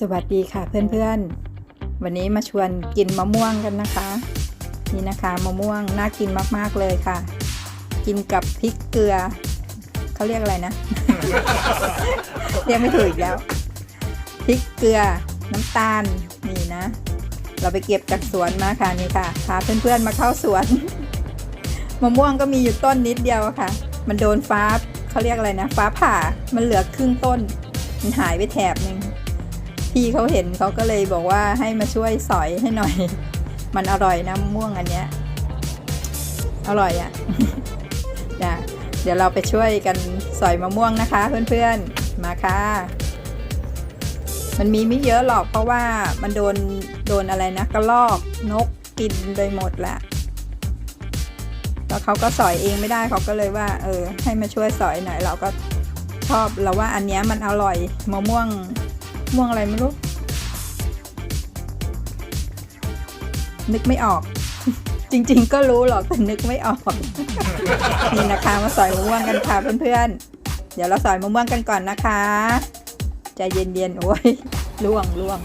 สวัสดีค่ะเพื่อนๆ วันนี้มาชวนกินมะม่วงกันนะคะ นี่นะคะมะม่วงน่ากินมากๆเลยค่ะ กินกับพริกเกลือเขาเรียกอะไรนะ เรียกไม่ถูกอีกแล้วพริกเกลือน้ำตาลนี่นะ เราไปเก็บจากสวนมาค่ะนี่ค่ะพาเพื่อนๆมาเข้าสวนมะม่วงก็มีอยู่ต้นนิดเดียวค่ะ มันโดนฟ้าเขาเรียกอะไรนะ ฟ้าผ่ามันเหลือครึ่งต้น มันหายไปแถบหนึ่ง พี่เขาเห็นเขาก็เลยบอกว่าให้มาช่วยสอยให้หน่อย มันอร่อยนะมะม่วงอันเนี้ยอร่อยอะ่ะจ้ะเดี๋ยวเราไปช่วยกันสอยมะม่วงนะคะ เพื่อนๆมาค่ะ มันมีไม่เยอะหรอกเพราะว่ามันโดนโดนอะไรนะกระลอกนกกินไปหมดแหละแล้วเขาก็สอยเองไม่ได้เขาก็เลยว่า เออ ให้มาช่วยสอยหน่อยเราก็ชอบเราว่าอันเนี้ยมันอร่อยมะม่วง ม่วงอะไรไม่รู้ นึกไม่ออก จริง ๆ ก็รู้หรอกแต่นึกไม่ออก นี่นะคะ มาสอยมะม่วงกันค่ะเพื่อนๆ เดี๋ยวเราสอยมะม่วงกันก่อนนะคะ ใจเย็นๆ โอ้ยล่วงล่วง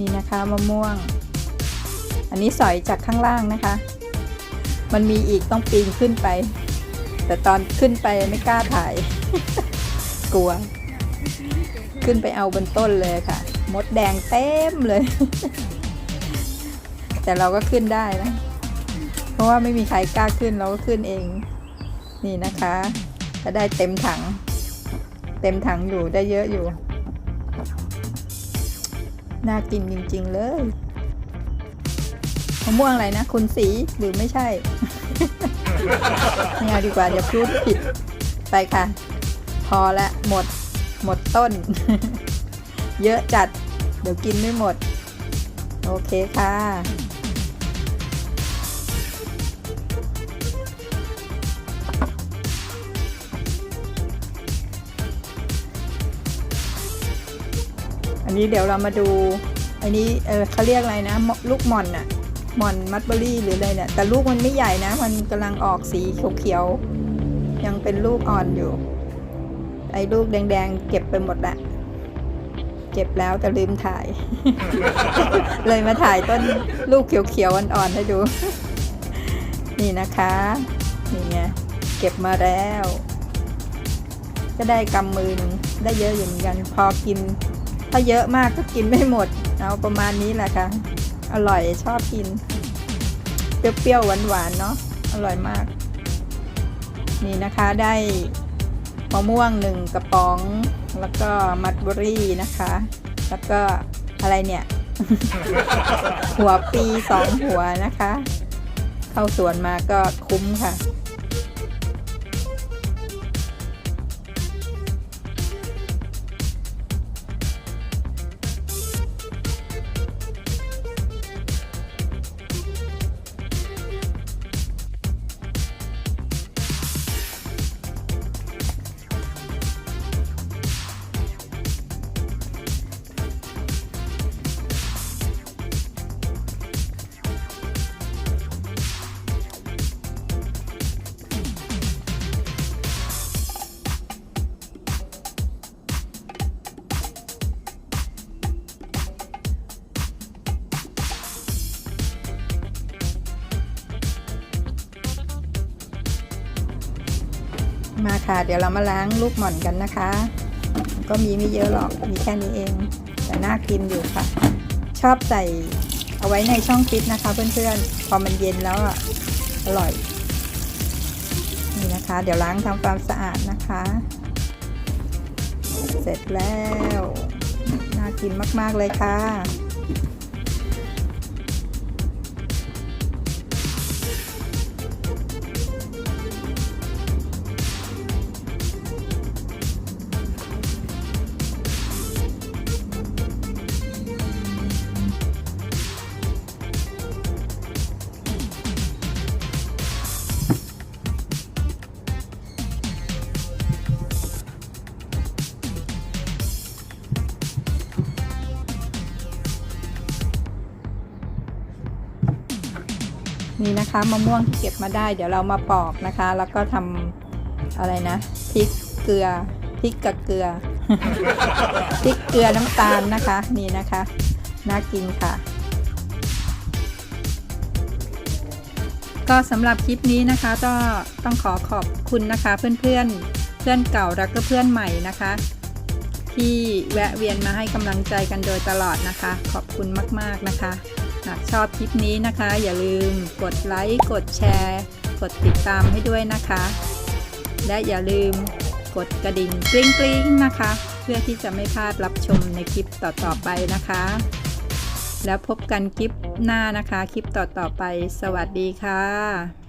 นี่นะคะมะม่วง อันนี้สอยจากข้างล่างนะคะ มันมีอีกต้องปีนขึ้นไป แต่ตอนขึ้นไปไม่กล้าถ่าย กลัว ขึ้นไปเอาบนต้นเลยค่ะ มดแดงเต็มเลย แต่เราก็ขึ้นได้นะ เพราะว่าไม่มีใครกล้าขึ้นเราก็ขึ้นเอง นี่นะคะ ก็ได้เต็มถัง เต็มถังอยู่ได้เยอะอยู่ น่ากินจริง ๆ เลยมะม่วงอะไรนะคุณสีหรือไม่ใช่ไม่เอาดีกว่าเดี๋ยวพูดผิดไปค่ะ พอละหมดหมดต้น เยอะจัด เดี๋ยวกินไม่หมด โอเคค่ะ อันนี้เดี๋ยวเรามาดู อันนี้เออเขาเรียกอะไรนะ ลูกหม่อนน่ะหม่อนมัดเบอรี่หรืออะไรเนี่ย แต่ลูกมันไม่ใหญ่นะ มันกำลังออกสีเขียวๆ ยังเป็นลูกอ่อนอยู่ ไอ้ลูกแดงๆ เก็บไปหมดละ เก็บแล้วแต่ลืมถ่าย เลยมาถ่ายต้นลูกเขียวๆ อ่อนๆ ให้ดู นี่นะคะ นี่ไง เก็บมาแล้ว ก็ได้กำมือหนึ่งได้เยอะอยู่เหมือนกัน พอกิน ถ้าเยอะมากก็กินไม่หมด เอาประมาณนี้แหละค่ะ อร่อยชอบกิน เปรี้ยวๆหวานๆเนาะ อร่อยมาก นี่นะคะได้มะม่วงหนึ่งกระป๋อง แล้วก็มัดเบอรี่นะคะ แล้วก็อะไรเนี่ย หัวปีสองหัวนะคะ เข้าสวนมาก็คุ้มค่ะ มาค่ะ เดี๋ยวเรามาล้างลูกหม่อนกันนะคะ ก็มีไม่เยอะหรอก มีแค่นี้เอง แต่น่ากินอยู่ค่ะ ชอบใส่เอาไว้ในช่องฟิตนะคะเพื่อนๆ พอมันเย็นแล้วอะอร่อย นี่นะคะ เดี๋ยวล้างทำความสะอาดนะคะ เสร็จแล้ว น่ากินมากๆเลยค่ะ นี่นะคะมะม่วงที่เก็บมาได้ เดี๋ยวเรามาปอกนะคะ แล้วก็ทำอะไรนะพริกเกลือพริกกับเกลือพริกเกลือน้ำตาลนะคะนี่นะคะน่ากินค่ะ ก็สำหรับคลิปนี้นะคะก็ต้องขอขอบคุณนะคะเพื่อนๆเพื่อนเก่าแล้วก็เพื่อนใหม่นะคะ ที่แวะเวียนมาให้กำลังใจกันโดยตลอดนะคะ ขอบคุณมาก ๆนะคะ หากชอบคลิปนี้นะคะ อย่าลืมกดไลค์ กดแชร์ กดติดตามให้ด้วยนะคะ และอย่าลืมกดกระดิ่งกริ๊งกริ๊งนะคะ เพื่อที่จะไม่พลาดรับชมในคลิปต่อๆไปนะคะ แล้วพบกันคลิปหน้านะคะ คลิปต่อๆไป สวัสดีค่ะ